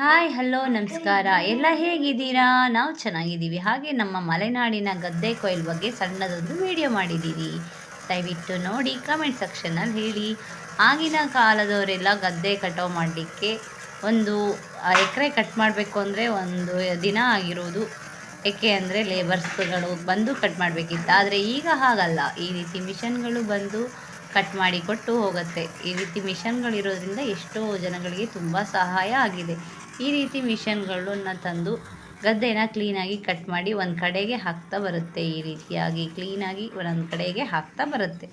Hi hello ನಮಸ್ಕಾರ. ಎಲ್ಲ ಹೇಗಿದ್ದೀರಾ? ನಾವು ಚೆನ್ನಾಗಿದ್ದೀವಿ. ಹಾಗೆ ನಮ್ಮ ಮಲೆನಾಡಿನ ಗದ್ದೆ ಕೊಯ್ಲು ಬಗ್ಗೆ ಸಣ್ಣದೊಂದು ವಿಡಿಯೋ ಮಾಡಿದ್ದೀರಿ. ದಯವಿಟ್ಟು ನೋಡಿ ಕಮೆಂಟ್ ಸೆಕ್ಷನಲ್ಲಿ ಹೇಳಿ. ಆಗಿನ ಕಾಲದವರೆಲ್ಲ ಗದ್ದೆ ಕಟಾವು ಮಾಡಲಿಕ್ಕೆ ಒಂದು ಎಕರೆ ಕಟ್ ಮಾಡಬೇಕು ಅಂದರೆ ಒಂದು ದಿನ ಆಗಿರೋದು. ಏಕೆ ಅಂದರೆ ಲೇಬರ್ಸ್ಗಳು ಬಂದು ಕಟ್ ಮಾಡಬೇಕಿತ್ತು. ಆದರೆ ಈಗ ಹಾಗಲ್ಲ. ಈ ರೀತಿ ಮಿಷನ್ಗಳು ಬಂದು ಕಟ್ ಮಾಡಿ ಕೊಟ್ಟು ಹೋಗುತ್ತೆ. ಈ ರೀತಿ ಮಿಷನ್ಗಳಿರೋದ್ರಿಂದ ಎಷ್ಟೋ ಜನಗಳಿಗೆ ತುಂಬ ಸಹಾಯ ಆಗಿದೆ. ಈ ರೀತಿ ಮಿಷನ್ಗಳನ್ನ ತಂದು ಗದ್ದೆನ ಕ್ಲೀನಾಗಿ ಕಟ್ ಮಾಡಿ ಒಂದು ಕಡೆಗೆ ಹಾಕ್ತಾ ಬರುತ್ತೆ. ಈ ರೀತಿಯಾಗಿ ಕ್ಲೀನಾಗಿ ಒಂದೊಂದು ಕಡೆಗೆ ಹಾಕ್ತಾ ಬರುತ್ತೆ.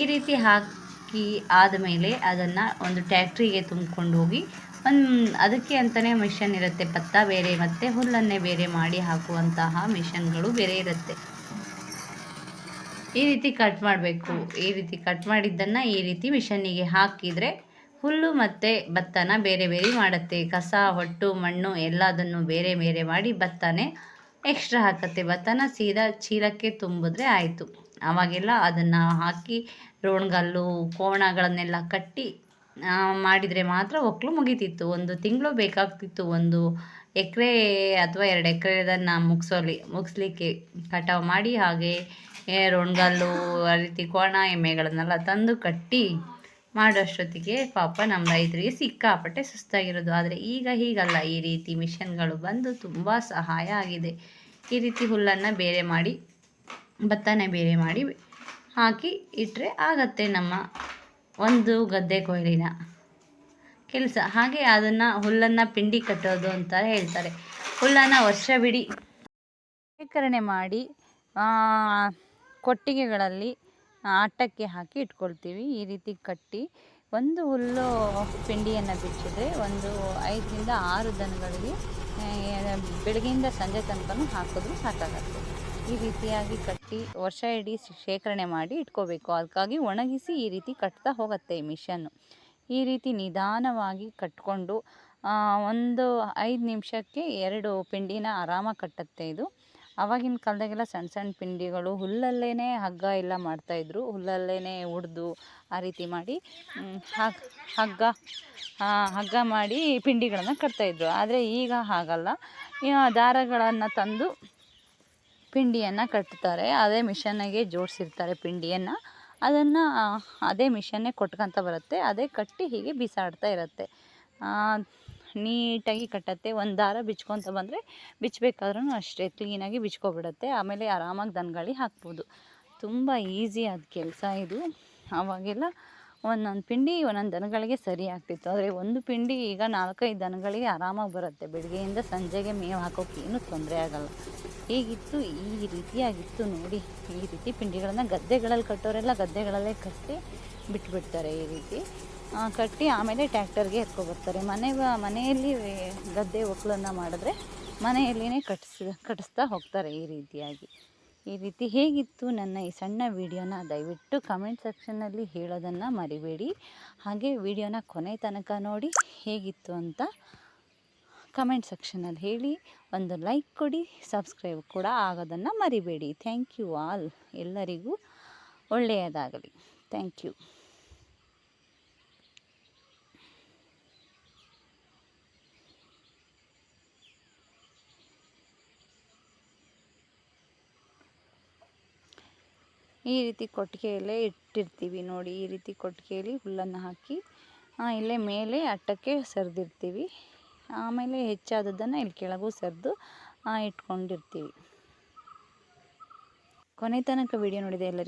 ಈ ರೀತಿ ಹಾಕಿ ಆದಮೇಲೆ ಅದನ್ನು ಒಂದು ಟ್ಯಾಕ್ಟ್ರಿಗೆ ತುಂಬಿಕೊಂಡು ಹೋಗಿ ಒಂದು ಅದಕ್ಕೆ ಅಂತಲೇ ಮಿಷನ್ ಇರುತ್ತೆ. ಪತ್ತ ಬೇರೆ ಮತ್ತು ಹುಲ್ಲನ್ನೇ ಬೇರೆ ಮಾಡಿ ಹಾಕುವಂತಹ ಮಿಷನ್ಗಳು ಬೇರೆ ಇರುತ್ತೆ. ಈ ರೀತಿ ಕಟ್ ಮಾಡಬೇಕು. ಈ ರೀತಿ ಕಟ್ ಮಾಡಿದ್ದನ್ನು ಈ ರೀತಿ ಮಿಷನ್ನಿಗೆ ಹಾಕಿದರೆ ಹುಲ್ಲು ಮತ್ತು ಭತ್ತನ ಬೇರೆ ಬೇರೆ ಮಾಡುತ್ತೆ. ಕಸ, ಹೊಟ್ಟು, ಮಣ್ಣು ಎಲ್ಲದನ್ನು ಬೇರೆ ಬೇರೆ ಮಾಡಿ ಭತ್ತನೇ ಎಕ್ಸ್ಟ್ರಾ ಹಾಕತ್ತೆ. ಭತ್ತನ ಸೀದಾ ಚೀಲಕ್ಕೆ ತುಂಬಿದ್ರೆ ಆಯಿತು. ಆವಾಗೆಲ್ಲ ಅದನ್ನು ಹಾಕಿ ರೋಣ್ಗಲ್ಲು ಕೋಣಗಳನ್ನೆಲ್ಲ ಕಟ್ಟಿ ಮಾಡಿದರೆ ಮಾತ್ರ ಒಕ್ಕಲು ಮುಗಿತಿತ್ತು. ಒಂದು ತಿಂಗಳು ಬೇಕಾಗ್ತಿತ್ತು ಒಂದು ಎಕರೆ ಅಥವಾ ಎರಡು ಎಕರೆದನ್ನು ಮುಗಿಸೋಲಿ, ಮುಗಿಸ್ಲಿಕ್ಕೆ ಕಟಾವು ಮಾಡಿ ಹಾಗೆ ರೋಣ್ಗಲ್ಲು, ಆ ರೀತಿ ಕೋಣ ಎಮ್ಮೆಗಳನ್ನೆಲ್ಲ ತಂದು ಕಟ್ಟಿ ಮಾಡೋಷ್ಟೊತ್ತಿಗೆ ಪಾಪ ನಮ್ಮ ರೈತರಿಗೆ ಸಿಕ್ಕಾಪಟ್ಟೆ ಸುಸ್ತಾಗಿರೋದು. ಆದರೆ ಈಗ ಹೀಗಲ್ಲ. ಈ ರೀತಿ ಮಿಷನ್ಗಳು ಬಂದು ತುಂಬ ಸಹಾಯ ಆಗಿದೆ. ಈ ರೀತಿ ಹುಲ್ಲನ್ನು ಬೇರೆ ಮಾಡಿ, ಭತ್ತನೆ ಬೇರೆ ಮಾಡಿ ಹಾಕಿ ಇಟ್ಟರೆ ಆಗತ್ತೆ ನಮ್ಮ ಒಂದು ಗದ್ದೆ ಕೊಯ್ಲಿನ ಕೆಲಸ. ಹಾಗೆ ಅದನ್ನು ಹುಲ್ಲನ್ನು ಪಿಂಡಿ ಕಟ್ಟೋದು ಅಂತ ಹೇಳ್ತಾರೆ. ಹುಲ್ಲನ್ನು ವರ್ಷವಿಡೀ ಶೇಖರಣೆ ಮಾಡಿ ಕೊಟ್ಟಿಗೆಗಳಲ್ಲಿ ಅಟ್ಟಕ್ಕೆ ಹಾಕಿ ಇಟ್ಕೊಳ್ತೀವಿ. ಈ ರೀತಿ ಕಟ್ಟಿ ಒಂದು ಹುಲ್ಲು ಪಿಂಡಿಯನ್ನು ಬಿಚ್ಚಿದ್ರೆ ಒಂದು ಐದರಿಂದ ಆರು ದನಗಳಿಗೆ ಬೆಳಗ್ಗೆಯಿಂದ ಸಂಜೆ ತನಕ ಹಾಕಿದ್ರು ಸಾಕಾಗತ್ತೆ. ಈ ರೀತಿಯಾಗಿ ಕಟ್ಟಿ ವರ್ಷ ಇಡೀ ಶೇಖರಣೆ ಮಾಡಿ ಇಟ್ಕೋಬೇಕು. ಅದಕ್ಕಾಗಿ ಒಣಗಿಸಿ ಈ ರೀತಿ ಕಟ್ತಾ ಹೋಗುತ್ತೆ ಮಿಷನ್ನು ಈ ರೀತಿ ನಿಧಾನವಾಗಿ ಕಟ್ಕೊಂಡು ಒಂದು ಐದು ನಿಮಿಷಕ್ಕೆ ಎರಡು ಪಿಂಡಿನ ಆರಾಮಾಗಿ ಕಟ್ಟುತ್ತೆ ಇದು. ಆವಾಗಿನ ಕಾಲದಾಗೆಲ್ಲ ಸಣ್ಣ ಸಣ್ಣ ಪಿಂಡಿಗಳು ಹುಲ್ಲಲ್ಲೇ ಹಗ್ಗ ಎಲ್ಲ ಮಾಡ್ತಾಯಿದ್ರು ಹುಲ್ಲಲ್ಲೇ ಹುಡ್ದು ಆ ರೀತಿ ಮಾಡಿ ಹಗ್ಗ ಹಗ್ಗ ಮಾಡಿ ಪಿಂಡಿಗಳನ್ನು ಕಟ್ತಾಯಿದ್ರು ಆದರೆ ಈಗ ಹಾಗಲ್ಲ. ದಾರಗಳನ್ನು ತಂದು ಪಿಂಡಿಯನ್ನು ಕಟ್ತಾರೆ. ಅದೇ ಮಿಷನ್ನಿಗೆ ಜೋಡಿಸಿರ್ತಾರೆ ಪಿಂಡಿಯನ್ನು. ಅದನ್ನು ಅದೇ ಮಿಷನ್ನೇ ಕೊಟ್ಕೊತ ಬರುತ್ತೆ. ಅದೇ ಕಟ್ಟಿ ಹೀಗೆ ಬಿಸಾಡ್ತಾ ಇರುತ್ತೆ. ನೀಟಾಗಿ ಕಟ್ಟತ್ತೆ. ಒಂದು ದಾರ ಬಿಚ್ಕೊತ ಬಂದರೆ ಬಿಚ್ಚಬೇಕಾದ್ರೂ ಅಷ್ಟೇ, ಕ್ಲೀನಾಗಿ ಬಿಚ್ಕೊಬಿಡತ್ತೆ. ಆಮೇಲೆ ಆರಾಮಾಗಿ ದನಗಳಿಗೆ ಹಾಕ್ಬೋದು. ತುಂಬ ಈಸಿ ಆದ ಕೆಲಸ ಇದು. ಆವಾಗೆಲ್ಲ ಒಂದೊಂದು ಪಿಂಡಿ ಒಂದೊಂದು ದನಗಳಿಗೆ ಸರಿ ಆಗ್ತಿತ್ತು. ಆದರೆ ಒಂದು ಪಿಂಡಿ ಈಗ ನಾಲ್ಕೈದು ದನಗಳಿಗೆ ಆರಾಮಾಗಿ ಬರುತ್ತೆ. ಬೆಳಗ್ಗೆಯಿಂದ ಸಂಜೆಗೆ ಮೇವು ಹಾಕೋಕೆ ಏನೂ ತೊಂದರೆ ಆಗಲ್ಲ. ಹೀಗಿತ್ತು, ಈ ರೀತಿಯಾಗಿತ್ತು ನೋಡಿ. ಈ ರೀತಿ ಪಿಂಡಿಗಳನ್ನು ಗದ್ದೆಗಳಲ್ಲಿ ಕಟ್ಟೋರೆಲ್ಲ ಗದ್ದೆಗಳಲ್ಲೇ ಕಟ್ಟಿ ಬಿಟ್ಬಿಡ್ತಾರೆ ಈ ರೀತಿ. ಕಟ್ಟಿ ಆಮೇಲೆ ಟ್ಯಾಕ್ಟರ್ಗೆ ಎತ್ಕೊಬರ್ತಾರೆ. ಮನೆ ಮನೆಯಲ್ಲಿ ಗದ್ದೆ ಒಕ್ಕಲನ್ನ ಮಾಡಿದ್ರೆ ಮನೆಯಲ್ಲಿಯೇ ಕಟ್ಸಿ ಕಟ್ಟಿಸ್ತಾ ಹೋಗ್ತಾರೆ ಈ ರೀತಿಯಾಗಿ. ಈ ರೀತಿ ಹೇಗಿತ್ತು ನನ್ನ ಈ ಸಣ್ಣ ವಿಡಿಯೋನ? ದಯವಿಟ್ಟು ಕಮೆಂಟ್ ಸೆಕ್ಷನ್ನಲ್ಲಿ ಹೇಳೋದನ್ನು ಮರಿಬೇಡಿ. ಹಾಗೆ ವಿಡಿಯೋನ ಕೊನೆ ತನಕ ನೋಡಿ ಹೇಗಿತ್ತು ಅಂತ ಕಮೆಂಟ್ ಸೆಕ್ಷನಲ್ಲಿ ಹೇಳಿ. ಒಂದು ಲೈಕ್ ಕೊಡಿ, ಸಬ್ಸ್ಕ್ರೈಬ್ ಕೂಡ ಆಗೋದನ್ನು ಮರಿಬೇಡಿ. ಥ್ಯಾಂಕ್ ಯು ಆಲ್ ಎಲ್ಲರಿಗೂ ಒಳ್ಳೆಯದಾಗಲಿ. Thank you. ಈ ರೀತಿ ಕೊಟ್ಟಿಗೆಯಲ್ಲೇ ಇಟ್ಟಿರ್ತೀವಿ ನೋಡಿ, ಈ ರೀತಿ ಕೊಟ್ಟಿಗೆಯಲ್ಲಿ ಹುಲ್ಲನ್ನು ಹಾಕಿ ಇಲ್ಲೇ ಮೇಲೆ ಅಟ್ಟಕ್ಕೆ ಸರಿದಿರ್ತೀವಿ. ಆಮೇಲೆ ಹೆಚ್ಚಾದದ್ದನ್ನು ಇಲ್ಲಿ ಕೆಳಗೂ ಸರಿದು ಇಟ್ಕೊಂಡಿರ್ತೀವಿ. ಕೊನೆ ತನಕ ವಿಡಿಯೋ ನೋಡಿದೆ ಎಲ್ಲರಿಗೂ